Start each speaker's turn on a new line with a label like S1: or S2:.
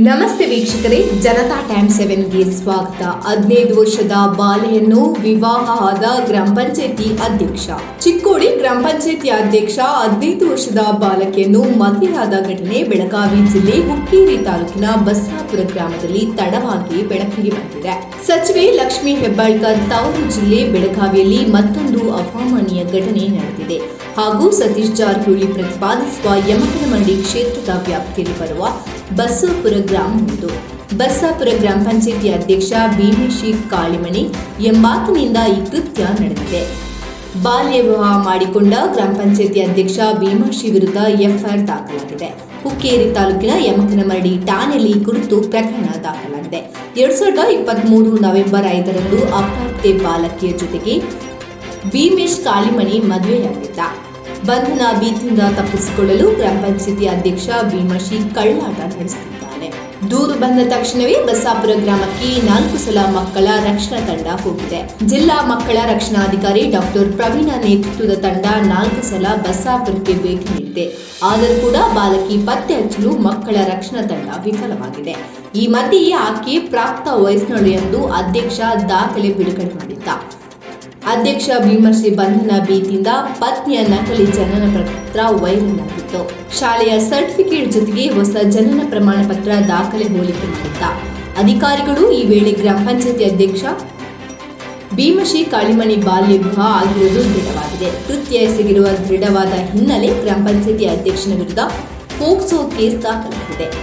S1: ನಮಸ್ತೆ ವೀಕ್ಷಕರೇ, ಜನತಾ ಟೈಮ್ ಸೆವೆನ್ಗೆ ಸ್ವಾಗತ. ಹದಿನೈದು ವರ್ಷದ ಬಾಲೆಯನ್ನು ವಿವಾಹ ಆದ ಗ್ರಾಮ ಪಂಚಾಯತಿ ಅಧ್ಯಕ್ಷ. ಚಿಕ್ಕೋಡಿ ಗ್ರಾಮ ಪಂಚಾಯತಿ ಅಧ್ಯಕ್ಷ, ಹದಿನೈದು ವರ್ಷದ ಬಾಲಕಿಯನ್ನು ಮದುವೆಯಾದ ಘಟನೆ ಬೆಳಗಾವಿ ಜಿಲ್ಲೆ ಹುಕ್ಕೇರಿ ತಾಲೂಕಿನ ಬಸ್ಸಾಪುರ ಗ್ರಾಮದಲ್ಲಿ ತಡವಾಗಿ ಬೆಳಕಿಗೆ ಬಂದಿದೆ. ಸಚಿವೆ ಲಕ್ಷ್ಮಿ ಹೆಬ್ಬಾಳ್ಕರ್ ತವರು ಜಿಲ್ಲೆ ಬೆಳಗಾವಿಯಲ್ಲಿ ಮತ್ತೊಂದು ಅಪಮಾನೀಯ ಘಟನೆ ನಡೆದಿದೆ. ಹಾಗೂ ಸತೀಶ್ ಜಾರಕಿಹೊಳಿ ಪ್ರತಿಪಾದಿಸುವ ಯಮಕನಮಂಡಿ ಕ್ಷೇತ್ರದ ವ್ಯಾಪ್ತಿಯಲ್ಲಿ ಬರುವ ಬಸ್ಸಾಪುರ ಒಂದು ಬಸಾಪುರ ಗ್ರಾಮ ಪಂಚಾಯತಿ ಅಧ್ಯಕ್ಷ ಭೀಮೇಶಿ ಕಾಳಿಮಣಿ ಎಂಬಾತನಿಂದ ಈ ಕೃತ್ಯ ನಡೆದಿದೆ. ಬಾಲ್ಯ ವಿವಾಹ ಮಾಡಿಕೊಂಡ ಗ್ರಾಮ ಪಂಚಾಯತಿ ಅಧ್ಯಕ್ಷ ಭೀಮಾಶಿ ವಿರುದ್ಧ ಎಫ್ಐಆರ್ ದಾಖಲಾಗಿದೆ. ಹುಕ್ಕೇರಿ ತಾಲೂಕಿನ ಯಮಕನಮರಡಿ ಠಾಣೆಯಲ್ಲಿ ಕುರಿತು ಪ್ರಕರಣ ದಾಖಲಾಗಿದೆ. ಎರಡ್ ಸಾವಿರದ ಇಪ್ಪತ್ಮೂರು ನವೆಂಬರ್ ಐದರಂದು ಅಪ್ರಾಪ್ತೆ ಬಾಲಕಿಯ ಜೊತೆಗೆ ಭೀಮೇಶ್ ಕಾಳಿಮಣಿ ಮದುವೆಯಾಗಿದ್ದ. ಬಂಧನ ಭೀತಿಯಿಂದ ತಪ್ಪಿಸಿಕೊಳ್ಳಲು ಗ್ರಾಮ ಪಂಚಾಯಿತಿ ಅಧ್ಯಕ್ಷ ಭೀಮಶಿ ಕಳ್ಳಾಟ ನಡೆಸುತ್ತಿದ್ದಾನೆ. ದೂರು ಬಂದ ತಕ್ಷಣವೇ ಬಸಾಪುರ ಗ್ರಾಮಕ್ಕೆ ನಾಲ್ಕು ಸಲ ಮಕ್ಕಳ ರಕ್ಷಣಾ ತಂಡ ಹೋಗಿದೆ. ಜಿಲ್ಲಾ ಮಕ್ಕಳ ರಕ್ಷಣಾಧಿಕಾರಿ ಡಾಕ್ಟರ್ ಪ್ರವೀಣ ನೇತೃತ್ವದ ತಂಡ ನಾಲ್ಕು ಸಲ ಬಸ್ಸಾಪುರಕ್ಕೆ ಭೇಟಿ ನೀಡಿದೆ. ಆದರೂ ಕೂಡ ಬಾಲಕಿ ಪತ್ತೆ ಹಚ್ಚಲು ಮಕ್ಕಳ ರಕ್ಷಣಾ ತಂಡ ವಿಫಲವಾಗಿದೆ. ಈ ಮಧ್ಯೆಯೇ ಆಕೆ ಪ್ರಾಪ್ತ ವಯಸ್ಸಿನಳು ಎಂದು ಅಧ್ಯಕ್ಷ ದಾಖಲೆ ಬಿಡುಗಡೆ ಮಾಡಿದ್ದ. ಅಧ್ಯಕ್ಷ ಭೀಮಶ್ರೀ ಬಂಧನ ಭೀತಿಯಿಂದ ಪತ್ನಿಯ ನಕಲಿ ಜನನ ಪತ್ರ ವೈರಲ್ ಆಗಿತ್ತು ಶಾಲೆಯ ಸರ್ಟಿಫಿಕೇಟ್ ಜೊತೆಗೆ ಹೊಸ ಜನನ ಪ್ರಮಾಣ ಪತ್ರ ದಾಖಲೆ ಹೋಲಿಕೆ ಮಾಡಿದ್ದ. ಅಧಿಕಾರಿಗಳು ಈ ವೇಳೆ ಗ್ರಾಮ ಪಂಚಾಯತಿ ಅಧ್ಯಕ್ಷ ಭೀಮಶ್ರೀ ಕಾಳಿಮಣಿ ಬಾಲ್ಯ ವಿವಾಹ ಆಗಿರುವುದು ದೃಢವಾಗಿದೆ. ಕೃತ್ಯ ಎಸಗಿರುವ ದೃಢವಾದ ಹಿನ್ನೆಲೆ ಗ್ರಾಮ ಪಂಚಾಯತಿ ಅಧ್ಯಕ್ಷನ ವಿರುದ್ಧ ಪೋಕ್ಸೋ ಕೇಸ್ ದಾಖಲಾಗಿದೆ.